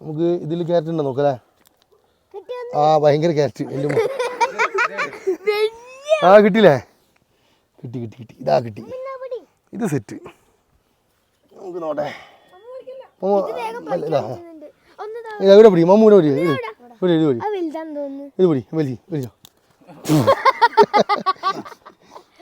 നമുക്ക് ഇതിൽ ക്യാരറ്റ് ഉണ്ടോ നോക്കല്ലേ ആ ഭയങ്കര ക്യാരറ്റ് എന്റെ ആ കിട്ടിയില്ലേ? കിട്ടി കിട്ടി കിട്ടി. ഇതാ കിട്ടി. ഇത് സെറ്റ് നമുക്ക് നോട്ടെ ഇവിടെ പിടി മമ്മൂടെ പിടി? ഒരു പിടി. ഇത് പിടി ഇത് പിടി വലി വലിച്ചോ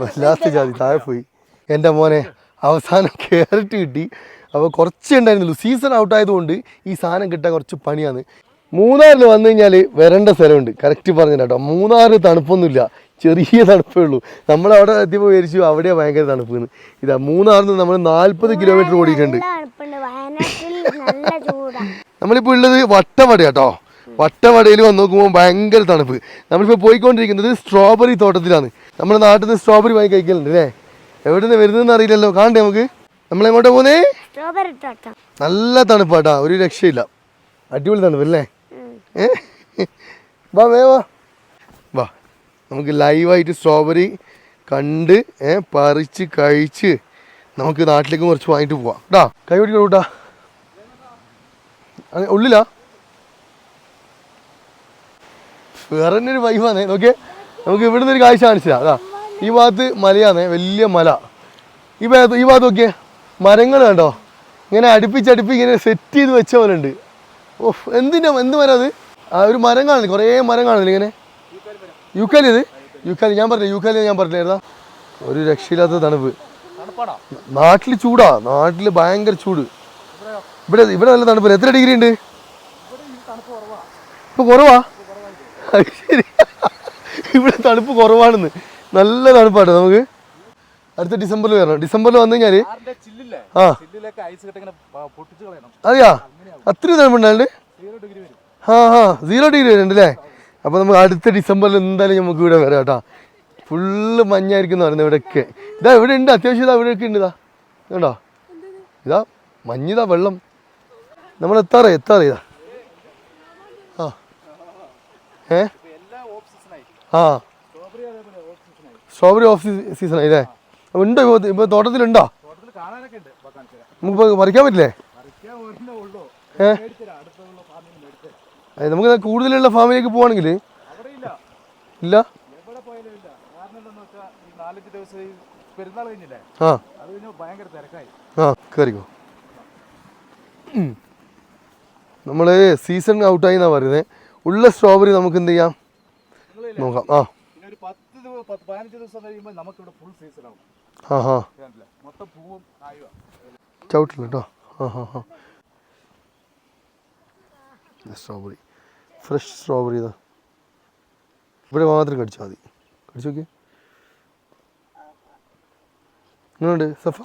വല്ലാത്ത ജാതി. താഴെ പോയി. എന്റെ മോനെ അവസാനം ക്യാരറ്റ് കിട്ടി. അപ്പോൾ കുറച്ചേ ഉണ്ടായിരുന്നുള്ളൂ. സീസൺ ഔട്ട് ആയതുകൊണ്ട് ഈ സാധനം കിട്ടാൻ കുറച്ച് പണിയാണ്. മൂന്നാറിൽ വന്നു കഴിഞ്ഞാൽ വരേണ്ട സ്ഥലമുണ്ട്. കറക്റ്റ് പറഞ്ഞു കേട്ടോ. മൂന്നാറിൽ തണുപ്പൊന്നുമില്ല. ചെറിയ തണുപ്പേ ഉള്ളൂ. നമ്മൾ നമ്മളവിടെ എത്തിയപ്പോൾ വിചാരിച്ചു അവിടെ ഭയങ്കര തണുപ്പ് ഇതാ മൂന്നാറിൽ നിന്ന് നമ്മൾ നാൽപ്പത് കിലോമീറ്റർ ഓടിയിട്ടുണ്ട്. നമ്മളിപ്പോൾ ഉള്ളത് വട്ടവട കേട്ടോ. വട്ടവടയിൽ വന്ന് നോക്കുമ്പോൾ ഭയങ്കര തണുപ്പ്. നമ്മളിപ്പോൾ പോയിക്കൊണ്ടിരിക്കുന്നത് സ്ട്രോബെറി തോട്ടത്തിലാണ്. നമ്മുടെ നാട്ടിൽ നിന്ന് സ്ട്രോബെറി വാങ്ങി കഴിക്കലുണ്ട് അല്ലേ? എവിടെ നിന്ന് വരുന്നതെന്ന് അറിയില്ലല്ലോ. കാണണ്ടേ നമുക്ക്? നമ്മളെങ്ങോട്ടാ പോകുന്നേ സ്ട്രോബെറി തോട്ടം നല്ല തണുപ്പാട്ടാ. ഒരു രക്ഷയില്ല. അടിപൊളി തണുപ്പല്ലേ? ഏ? വാ വേ വാ. വാ. നമുക്ക് ലൈവായിട്ട് സ്ട്രോബെറി കണ്ട് ഏ പറിച്ച് കഴിച്ച് നമുക്ക് നാട്ടിലേക്ക് കുറച്ച് വാങ്ങിട്ട് പോവാം. കേട്ടാ കൈ പിടിക്കണം കേട്ടാ ഉള്ളില്ല ഉള്ളിലാ? വേറെ തന്നെ ഒരു വൈഫാണേ നോക്കിയേ. നമുക്ക് ഇവിടുന്ന് ഒരു കാഴ്ച കാണിച്ചതാ അതാ ഈ ഭാഗത്ത് മലയാണേ. വലിയ മല. ഈ ഭാഗത്ത് ഈ ഭാഗത്ത് നോക്കിയേ. മരങ്ങൾ കണ്ടോ? ഇങ്ങനെ അടുപ്പിച്ചടുപ്പി ഇങ്ങനെ സെറ്റ് ചെയ്ത് വെച്ച പോലെ ഉണ്ട്. ഓ എന്തിനാ എന്ത് മരം അത്? ആ ഒരു മരം കാണില്ല കുറേ മരം കാണില്ല ഇങ്ങനെ? യുക്കാലി ഇത്? യുക്കാലി ഞാൻ പറഞ്ഞില്ല യുക്കാലി ഞാൻ പറഞ്ഞില്ലായിരുന്നാ? ഒരു രക്ഷയില്ലാത്ത തണുപ്പ്. നാട്ടിൽ ചൂടാ. നാട്ടിൽ ഭയങ്കര ചൂട്. ഇവിടെ ഇവിടെ നല്ല തണുപ്പില്ല? എത്ര ഡിഗ്രി ഉണ്ട്? ഇപ്പൊ കുറവാ. ശരി. ഇവിടെ തണുപ്പ് കുറവാണെന്ന്. നല്ല തണുപ്പാട്ടോ നമുക്ക്. അടുത്ത ഡിസംബറിൽ വരണം. ഡിസംബറിൽ വന്നു കഴിഞ്ഞാൽ ആ. അതെയാ? അത്രയും തണുപ്പുണ്ടാണ്ട് ഡിഗ്രി വരും. ആ ആ സീറോ ഡിഗ്രി വരുന്നുണ്ട് അല്ലേ അപ്പോൾ നമുക്ക് അടുത്ത ഡിസംബറിൽ എന്തായാലും നമുക്ക് ഇവിടെ വരാം കേട്ടോ. ഫുള്ള് മഞ്ഞായിരിക്കും എന്ന് പറയുന്നത് ഇവിടെയൊക്കെ. ഇതാ ഇവിടെ ഉണ്ട്. അത്യാവശ്യം ഇതാ ഇവിടെയൊക്കെ ഉണ്ട് ഇതാ. കണ്ടോ ഇതാ മഞ്ഞിതാ വെള്ളം. നമ്മൾ എത്താറേ എത്താറേ ഇതാ. ആ. ഏ? ആ. സ്ട്രോബെറി ഓഫ് സീസണായി സീസൺ ആയില്ലേ അപ്പൊ ഉണ്ടോ ഇപ്പോൾ ഇപ്പോൾ തോട്ടത്തിലുണ്ടോ? തോട്ടത്തിൽ മറിക്കാൻ പറ്റില്ലേ? പറിക്കാൻ ഉള്ളൂ. ഏ? അടുത്തുള്ള ഫാമിൽ നിന്ന് മേടിച്ചുതരാം നമുക്ക് കൂടുതലുള്ള ഫാമിലേക്ക് പോവാണെങ്കിൽ ഇല്ല. ആ. കയറിക്കോ നമ്മൾ സീസൺ ഔട്ടായി എന്നാണ് പറയുന്നത് ഉള്ള സ്ട്രോബെറി നമുക്ക് എന്ത് ചെയ്യാം? നോക്കാം. ആ. പത്ത് പതിനഞ്ച് ദിവസം കഴിയുമ്പോൾ നമുക്കിവിടെ ഫുൾ സീസൺ ആവും. ആ ചവിട്ടില്ല കേട്ടോ ആ സ്ട്രോബെറി ഫ്രഷ് സ്ട്രോബെറി ഇതാ. ഇവിടെ മാത്രം കടിച്ചാൽ മതി. കടിച്ചു നോക്കി ഇങ്ങനെയുണ്ട് സഫ?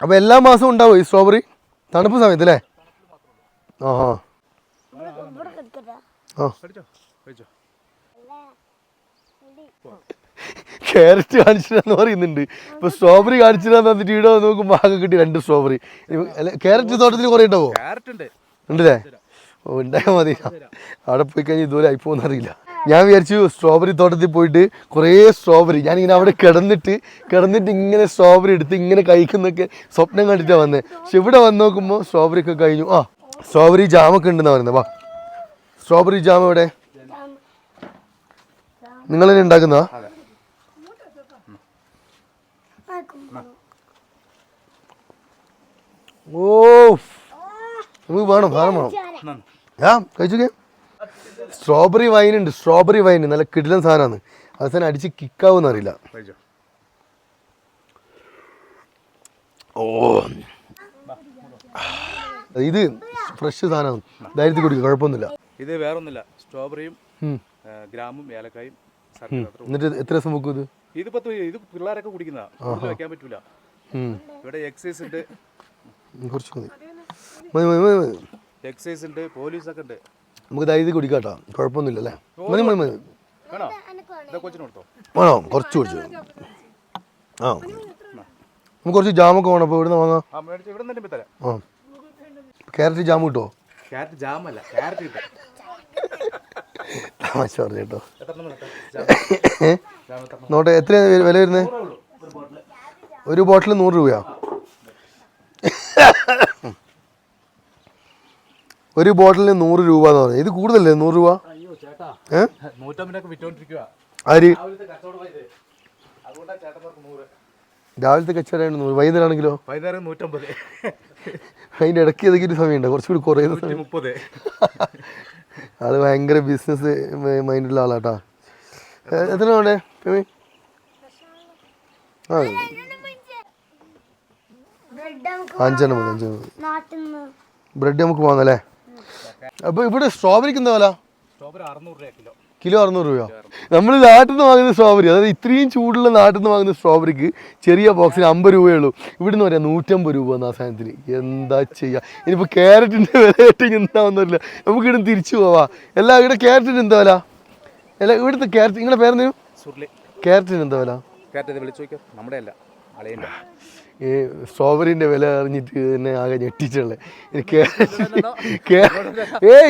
അപ്പോൾ എല്ലാ മാസവും ഉണ്ടാവും ഈ സ്ട്രോബെറി തണുപ്പ് സമയത്ത് അല്ലേ ആ ആ ക്യാരറ്റ് കാണിച്ചിട്ടാന്ന് പറയുന്നുണ്ട്. ഇപ്പൊ സ്ട്രോബെറി കാണിച്ചിട്ടാന്ന് വന്നിട്ട് ഇവിടെ നോക്കുമ്പോൾ ആകെ കിട്ടി രണ്ട് സ്ട്രോബെറി അല്ല ക്യാരറ്റ് തോട്ടത്തിൽ കുറെ ഉണ്ടാവോ? ഉണ്ടല്ലേ? ഓ ഉണ്ടായാൽ മതി. അവിടെ പോയി കഴിഞ്ഞാൽ ഇതുപോലെ ആയിപ്പോന്ന് അറിയില്ല. ഞാൻ വിചാരിച്ചു സ്ട്രോബെറി തോട്ടത്തിൽ പോയിട്ട് കുറേ സ്ട്രോബെറി ഞാനിങ്ങനെ അവിടെ കിടന്നിട്ട് കിടന്നിട്ട് ഇങ്ങനെ സ്ട്രോബെറി എടുത്ത് ഇങ്ങനെ കഴിക്കുന്നൊക്കെ സ്വപ്നം കണ്ടിട്ടാണ് വന്നത് പക്ഷെ ഇവിടെ വന്ന് നോക്കുമ്പോൾ സ്ട്രോബെറി ഒക്കെ കഴിഞ്ഞു. ആ സ്ട്രോബെറി ജാമൊക്കെ ഉണ്ടെന്നാണ് പറയുന്നത് വാ. സ്ട്രോബെറി ജാം എവിടെ? നിങ്ങൾ തന്നെ ഉണ്ടാക്കുന്നതാ? ഓ നമുക്ക് വേണം സാധനം വേണം. ആ കഴിച്ചോക്കെ. സ്ട്രോബെറി വൈൻ ഉണ്ട് സ്ട്രോബെറി വൈൻ നല്ല കിടിലൻ സാധനമാണ് അവസാനം അടിച്ച് കിക്കാവൂന്ന് അറിയില്ല. ഓ. ഇത് ഫ്രഷ് സാധനമാണ് ധൈര്യത്തിൽ കുടിക്കും കുഴപ്പമൊന്നുമില്ല. ഇത് വേറൊന്നുമില്ല. സ്ട്രോബെറിയും ഗ്രാമും ഏലക്കായും. എന്നിട്ട് എത്ര ദിവസം വെക്കും ഇത്? ഇത് പത്ത് ഇത് പിള്ളേരൊക്കെ കുടിക്കുന്നതാ. വെക്കാൻ പറ്റൂല. ഇവിടെ എക്സൈസ് ഉണ്ട്. കുറച്ച് മതി മതി മതി മതി. മതി എക്സൈസ് ഉണ്ട് പോലീസൊക്കെ ഉണ്ട്. നമുക്ക് ധൈര്യം കുടിക്കാം കേട്ടോ. കുഴപ്പമൊന്നുമില്ല അല്ലേ? മതി മതി മതി. വേണോ? കുറച്ച് കുടിച്ചു. ആ. നമുക്ക് കുറച്ച് ജാമൊക്കെ വേണം? അപ്പോൾ ഇവിടുന്ന് വാങ്ങാം. ആ ക്യാരറ്റ് ജാം കിട്ടുമോ ക്യാരറ്റ് ജാമല്ല ക്യാരറ്റ് കിട്ടും. തമാശ പറഞ്ഞു നോട്ടെ എത്ര വില വരുന്നത്? ഒരു ഒരു ബോട്ടിൽ നൂറ് രൂപയാ. ഒരു ബോട്ടിലിന് നൂറ് രൂപ എന്ന് പറഞ്ഞു. ഇത് കൂടുതലല്ലേ? നൂറ് രൂപ? ആര്? രാവിലത്തെ കച്ചവടമാണ് നൂറ്. വൈകുന്നേരം ആണെങ്കിലോ വൈകുന്നേരം നൂറ്റമ്പത്. അതിന്റെ ഇടയ്ക്ക് ഏതെങ്കിലും സമയമുണ്ട്? കുറച്ചുകൂടി നൂറ്റി മുപ്പത്. ആൾ ഭയങ്കര ബിസിനസ് മൈൻഡുള്ള ആളാട്ടാ എത്ര ആണേ? ആ. അഞ്ചെണ്ണം മതി അഞ്ചെണ്ണം മതി. ബ്രെഡ് നമുക്ക് വാങ്ങാം അല്ലേ അപ്പോൾ ഇവിടെ സ്ട്രോബെറിക്ക് എന്താ വില? കിലോ. കിലോ അറുന്നൂറ് രൂപ നമ്മൾ നാട്ടിൽ നിന്ന് വാങ്ങുന്ന സ്ട്രോബെറി അതായത് ഇത്രയും ചൂടുള്ള നാട്ടിൽ നിന്ന് വാങ്ങുന്ന സ്ട്രോബെറിക്ക് ചെറിയ ബോക്സിന് അമ്പത് രൂപയേ ഉള്ളൂ. ഇവിടുന്ന് പറയാം നൂറ്റമ്പത് രൂപ എന്ന സാധനത്തിന്. എന്താ ചെയ്യുക ഇനിയിപ്പോൾ ക്യാരറ്റിന്റെ വില കേട്ടിങ് എന്താവുന്നില്ല നമുക്ക് ഇവിടെ തിരിച്ചു പോവാ. എല്ലാ ഇവിടെ ക്യാരറ്റിന് എന്താ വില? അല്ല ഇവിടുത്തെ ക്യാരറ്റ് നിങ്ങളുടെ പേരെന്തേലും സുർലി. ക്യാരറ്റിന് എന്താ വില? നമ്മുടെ അല്ല ഈ സ്ട്രോബെറിന്റെ വില അറിഞ്ഞിട്ട് തന്നെ ആകെ ഞെട്ടിച്ചുള്ളേ. ഏ ക്യാരറ്റ്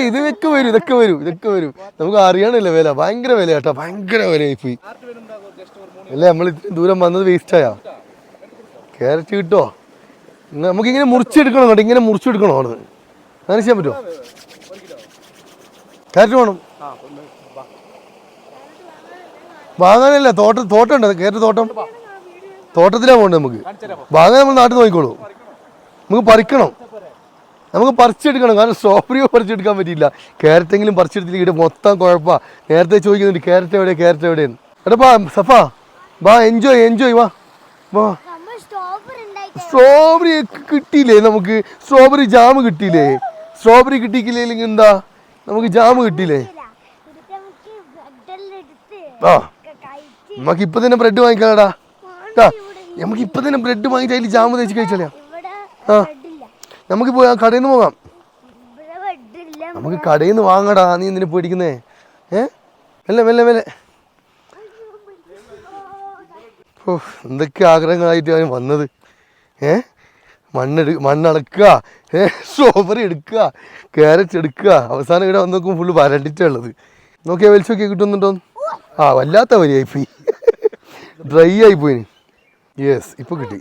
ഇത് ഇതൊക്കെ വരും ഇതൊക്കെ വരും ഇതൊക്കെ വരും. നമുക്ക് അറിയണല്ലോ വില ഭയങ്കര വില കേട്ടോ ഭയങ്കര വിലയായി പോയി അല്ലേ നമ്മൾ ഇത്രയും ദൂരം വന്നത് വേസ്റ്റായാ ക്യാരറ്റ് കിട്ടോ? നമുക്ക് നമുക്കിങ്ങനെ മുറിച്ചെടുക്കണം കേട്ടോ ഇങ്ങനെ മുറിച്ചെടുക്കണോ അവിടെ അങ്ങനെ ചെയ്യാൻ പറ്റുമോ? ക്യാരറ്റ് വേണം. വാങ്ങാനല്ല തോട്ടം തോട്ടം ഉണ്ട്? ക്യാരറ്റ് തോട്ടം? തോട്ടത്തിലാണ് പോകേണ്ടത് നമുക്ക്? വാങ്ങാൻ നമ്മൾ നാട്ടിൽ നോക്കിക്കോളൂ നമുക്ക് പറിക്കണം. നമുക്ക് പറിച്ചെടുക്കണം. കാരണം സ്ട്രോബെറിയോ പറിച്ചെടുക്കാൻ പറ്റിയില്ല. ക്യാരറ്റെങ്കിലും പറിച്ചെടുത്തില്ല ഇവിടെ മൊത്തം കുഴപ്പാ. നേരത്തെ ചോദിക്കുന്നുണ്ട് ക്യാരറ്റ് എവിടെ ക്യാരറ്റ് എവിടെയാണ് എടാ ബാ സഫ. ബാ എൻജോയ് എൻജോയ് വാ. വാ. സ്ട്രോബറി സ്ട്രോബെറി കിട്ടിയില്ലേ നമുക്ക്? സ്ട്രോബറി ജാം കിട്ടിയില്ലേ? സ്ട്രോബറി കിട്ടിയില്ലെങ്കിൽ എന്താ? നമുക്ക് ജാം കിട്ടിയില്ലേ? ആ. നമുക്ക് ഇപ്പൊ തന്നെ ബ്രെഡ് വാങ്ങിക്കാടാ നമുക്ക് ഇപ്പൊ തന്നെ ബ്രെഡ് വാങ്ങിച്ച് അതിൽ ജാം തേച്ച് കഴിച്ചാലോ? ആ. നമുക്ക് പോയി ആ കടയിൽ നിന്ന് പോകാം നമുക്ക് കടയിൽ നിന്ന് വാങ്ങടാ നീ എന്തിനു പേടിക്കുന്നേ? ഏ? മെല്ലെ മെല്ലെ മെല്ലെ. ഓ എന്തൊക്കെ ആഗ്രഹങ്ങളായിട്ട് അവൻ വന്നത്? ഏ? മണ്ണെടു മണ്ണടക്കുക ഏ? സ്ട്രോബെറി എടുക്കുക ക്യാരറ്റ് എടുക്കുക. അവസാനം ഇവിടെ വന്ന് നോക്കുമ്പോൾ ഫുള്ള് വരണ്ടിട്ടുള്ളത് നോക്കിയാൽ വലിച്ചു നോക്കിയാൽ കിട്ടുന്നുണ്ടോ ആ വല്ലാത്ത വരിയായി പോയി. ഡ്രൈ ആയിപ്പോയിന് പോയി. യെസ് ഇപ്പൊ കിട്ടി.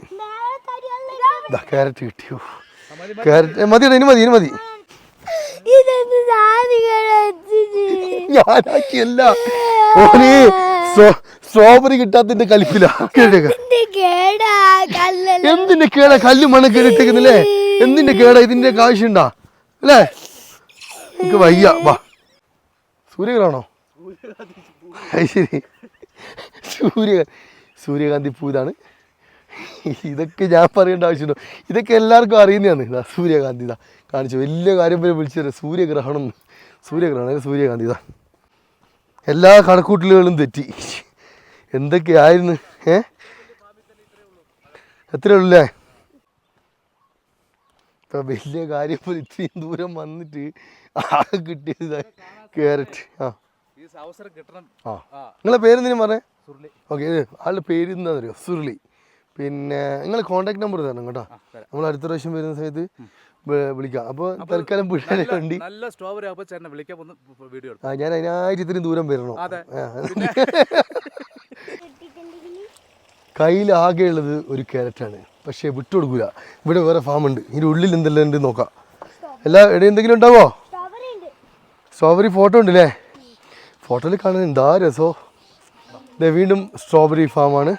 ദാ ക്യാരറ്റ് കിട്ടിയോ ക്യാരറ്റ് മതി ഇനി മതി ഇനി മതി. ഞാനാക്കിയല്ല. ഓന് സ്ട്രോ- സ്ട്രോബെറി കിട്ടാത്തതിന്റെ കലിപ്പില. എന്തിന്റെ കേട കല്ല് മണ്ണ് കേട്ടിട്ടേക്കുന്നില്ലേ എന്തിന്റെ കേട ഇതിന്റെ ആവശ്യണ്ടാ അല്ലേ? എനിക്ക് വയ്യ. വാ. സൂര്യഗ്രഹണോ? അത് ശരി. സൂര്യ സൂര്യകാന്തി പൂ ഇതാണ്. ഇതൊക്കെ ഞാൻ പറയേണ്ട ആവശ്യമുണ്ടോ ഇതൊക്കെ എല്ലാവർക്കും അറിയുന്നതാണ്. ഇതാ സൂര്യകാന്തി ഇതാ കാണിച്ചു. വലിയ കാര്യം പോലെ വിളിച്ചു തരാം സൂര്യഗ്രഹണം സൂര്യഗ്രഹണം സൂര്യകാന്തി ഇതാ. എല്ലാ കണക്കൂട്ടലുകളും തെറ്റി. എന്തൊക്കെയായിരുന്നു ഏ? എത്രയേ ഉള്ളേ? ഇപ്പം വലിയ കാര്യം പോലെ ഇത്രയും ദൂരം വന്നിട്ട് ആ കിട്ടിയത് ക്യാരറ്റ് ആ. ഈ അവസരം കിട്ടണം. ആ. ആ നിങ്ങളെ പേരെന്തിനും പറഞ്ഞേ? ഓക്കെ ആളുടെ പേര് എന്താ അറിയോ സുർലി. പിന്നെ നിങ്ങൾ കോൺടാക്ട് നമ്പർ തരണം കേട്ടോ. നമ്മൾ അടുത്ത പ്രാവശ്യം വരുന്ന സമയത്ത് വിളിക്കാം. അപ്പോൾ തൽക്കാലം പിള്ളേരെ വേണ്ടി നല്ല സ്ട്രോബെറി ആകുമ്പോൾ ചേട്ടനെ വിളിക്കാൻ വീഡിയോ ആ ഞാൻ അതിനായിട്ട് ഇത്രയും ദൂരം വരണോ? കയ്യിലാകെ ഉള്ളത് ഒരു ക്യാരറ്റാണ് പക്ഷേ വിട്ടുകൊടുക്കൂല ഇവിടെ വേറെ ഫാം ഉണ്ട്. ഇതിന്റെ ഉള്ളിൽ എന്തെല്ലാം ഉണ്ട് നോക്കാം. എല്ലാ ഇവിടെ എന്തെങ്കിലും ഉണ്ടാവോ? സ്ട്രോബെറി ഉണ്ട് സ്ട്രോബെറി ഫോട്ടോ ഉണ്ട് അല്ലേ ഫോട്ടോയിൽ കാണുന്നത് എന്താ രസോ? ദേ വീണ്ടും സ്ട്രോബെറി ഫാമാണ്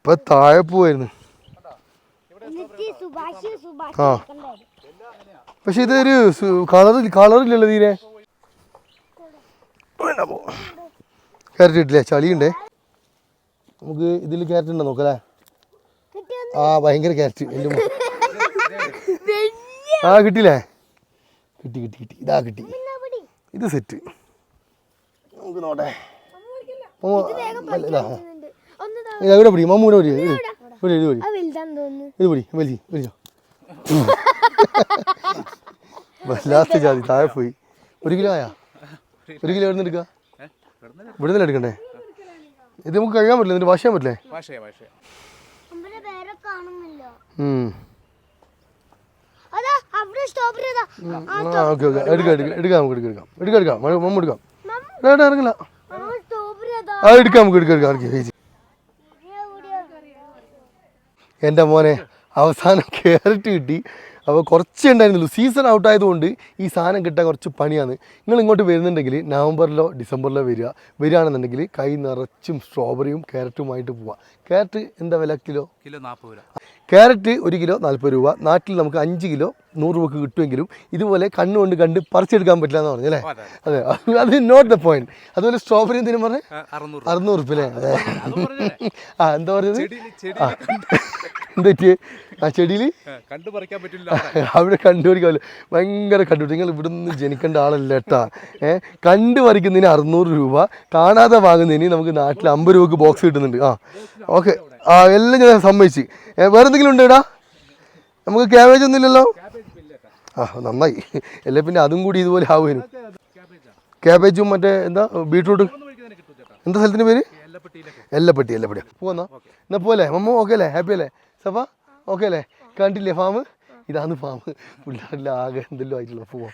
ഇപ്പൊ താഴെ പോവായിരുന്നു. ആ. പക്ഷെ ഇതൊരു കളർ കളറില്ലല്ലോ തീരെ. ക്യാരറ്റ് കിട്ടില്ലേ ചളിയുണ്ടേ? നമുക്ക് ഇതിൽ ക്യാരറ്റ് ഉണ്ടോ നോക്കല്ലേ ആ ഭയങ്കര ക്യാരറ്റ് എന്റെ ആ കിട്ടിയില്ലേ? കിട്ടി കിട്ടി കിട്ടി. ഇതാ കിട്ടി. ഇത് സെറ്റ് നമുക്ക് നോട്ടെ ഓ അല്ല എവിടെ പിടി? മമ്മൂടെ ഇവിടെ പിടി ഇത് ഇവിടെ. ഇത് പിടി. ഇത് പിടി വലി വലിച്ചോ വല്ലാത്ത ജാതി താഴെ പോയി. ഒരു കിലോ ആയാ? ഒരു കിലോ എവിടെ നിന്ന് എടുക്കുക ഇവിടെ നിന്ന് എടുക്കണ്ടേ? ഇത് നമുക്ക് കഴിയാൻ പറ്റില്ല എന്നിട്ട് വാഷ് ചെയ്യാൻ പറ്റില്ലേ ഓക്കെ ഓക്കെ. എടുക്കാം എടുക്കാം എടുക്കാം നമുക്ക് എടുക്കാം എടുക്കാം എടുക്കാം. എടുക്കാം. മമ്മ ഇറങ്ങില്ല ആ എടുക്കാം നമുക്ക് എടുക്കാം എടുക്കാം എന്റെ മോനെ അവസാനം ക്യാരറ്റ് കിട്ടി. അപ്പോൾ കുറച്ചേ ഉണ്ടായിരുന്നുള്ളൂ. സീസൺ ഔട്ട് ആയതുകൊണ്ട് ഈ സാധനം കിട്ടാൻ കുറച്ച് പണിയാണ്. നിങ്ങൾ ഇങ്ങോട്ട് വരുന്നുണ്ടെങ്കിൽ നവംബറിലോ ഡിസംബറിലോ വരിക. വരികയാണെന്നുണ്ടെങ്കിൽ കൈ നിറച്ചും സ്ട്രോബെറിയും ക്യാരറ്റുമായിട്ട് പോവാം. ക്യാരറ്റ് എന്താ വില? കിലോ? കിലോ നാൽപ്പത് രൂപ. ക്യാരറ്റ് ഒരു കിലോ നാൽപ്പത് രൂപ. നാട്ടിൽ നമുക്ക് അഞ്ച് കിലോ നൂറ് രൂപക്ക് കിട്ടുമെങ്കിലും ഇതുപോലെ കണ്ണുകൊണ്ട് കണ്ട് പറിച്ചെടുക്കാൻ പറ്റില്ല എന്ന് പറഞ്ഞല്ലേ? അതെ അതെ. നോട്ട് ദ പോയിന്റ് അതുപോലെ സ്ട്രോബെറി എന്തിനും പറഞ്ഞേ? അറുന്നൂറ് റുപ്യ അല്ലേ? അതെ. ആ എന്താ പറഞ്ഞത്? എന്തൊക്കെ? ആ ചെടിയിൽ? അവിടെ. കണ്ടുപിടിക്കാമല്ലോ ഭയങ്കര കണ്ടുപിടിക്കും നിങ്ങൾ ഇവിടെ നിന്ന് ജനിക്കേണ്ട ആളല്ല കേട്ടാ. ഏ കണ്ടു വരയ്ക്കുന്നതിന് അറുന്നൂറ് രൂപ. കാണാതെ വാങ്ങുന്നതിന് നമുക്ക് നാട്ടിൽ അമ്പത് രൂപക്ക് ബോക്സ് കിട്ടുന്നുണ്ട്. ആ ഓക്കെ. ആ എല്ലാം ഞാൻ സമ്മതിച്ച്. വേറെ എന്തെങ്കിലും ഉണ്ട് ഇടാ നമുക്ക് ക്യാബേജ് ഒന്നും ഇല്ലല്ലോ? ആ നന്നായി. അല്ലേ പിന്നെ അതും കൂടി ഇതുപോലെ ആവുമായിരുന്നു ക്യാബേജും മറ്റേ എന്താ ബീട്രൂട്ട്? എന്താ സ്ഥലത്തിന്റെ പേര്? എല്ലപ്പെട്ടി എല്ലപ്പെട്ടി. പോന്നാ എന്നാ. പോലെ മമ്മ ഓക്കെ അല്ലേ? ഹാപ്പി അല്ലേ? സഫ ഓക്കെ അല്ലേ? കണ്ടില്ലേ ഫാം ഇതാണ് ഫാം പിള്ളേരെല്ലാം ആകെ എന്തെല്ലാം ആയിട്ടുള്ള പോവാം.